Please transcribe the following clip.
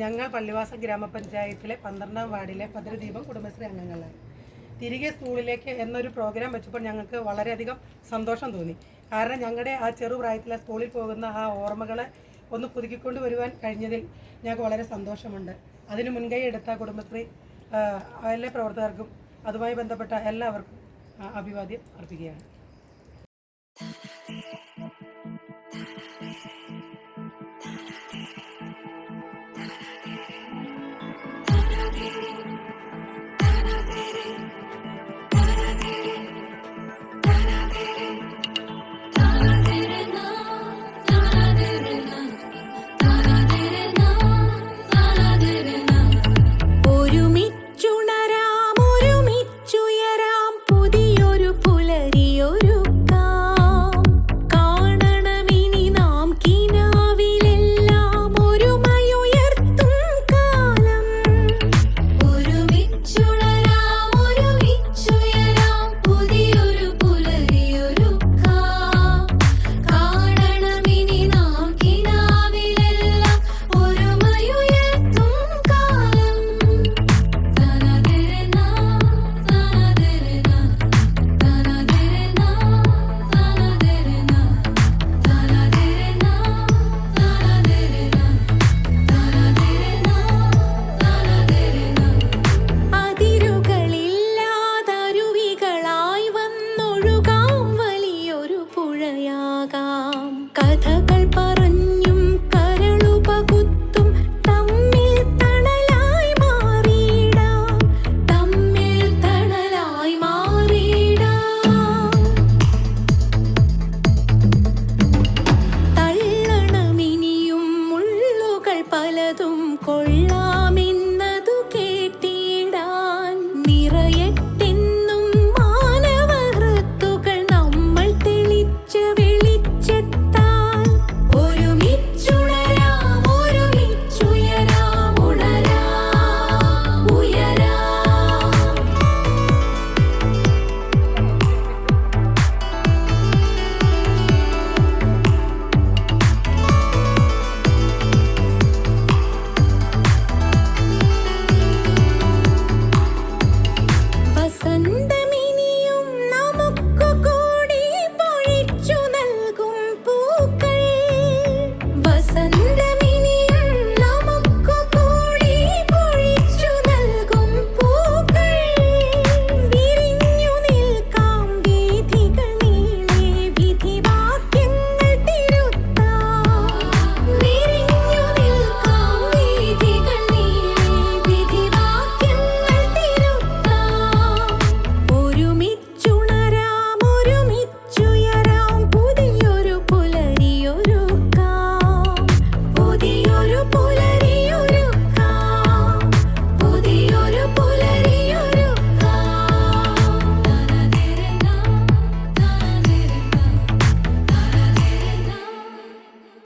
ഞങ്ങൾ പള്ളിവാസ ഗ്രാമപഞ്ചായത്തിലെ പന്ത്രണ്ടാം വാർഡിലെ ഭദ്രദീപം കുടുംബശ്രീ അംഗങ്ങളാണ്. തിരികെ സ്കൂളിലേക്ക് എന്നൊരു പ്രോഗ്രാം വെച്ചപ്പോൾ ഞങ്ങൾക്ക് വളരെയധികം സന്തോഷം തോന്നി. കാരണം ഞങ്ങളുടെ ആ ചെറുപ്രായത്തിലെ സ്കൂളിൽ പോകുന്ന ആ ഓർമ്മകളെ ഒന്ന് പുതുക്കിക്കൊണ്ട് വരുവാൻ കഴിഞ്ഞതിൽ ഞങ്ങൾക്ക് വളരെ സന്തോഷമുണ്ട്. അതിന് മുൻകൈ എടുത്ത കുടുംബശ്രീ എല്ലാ പ്രവർത്തകർക്കും അതുമായി ബന്ധപ്പെട്ട എല്ലാവർക്കും അഭിവാദ്യം അർപ്പിക്കുകയാണ്. ഒരു പുല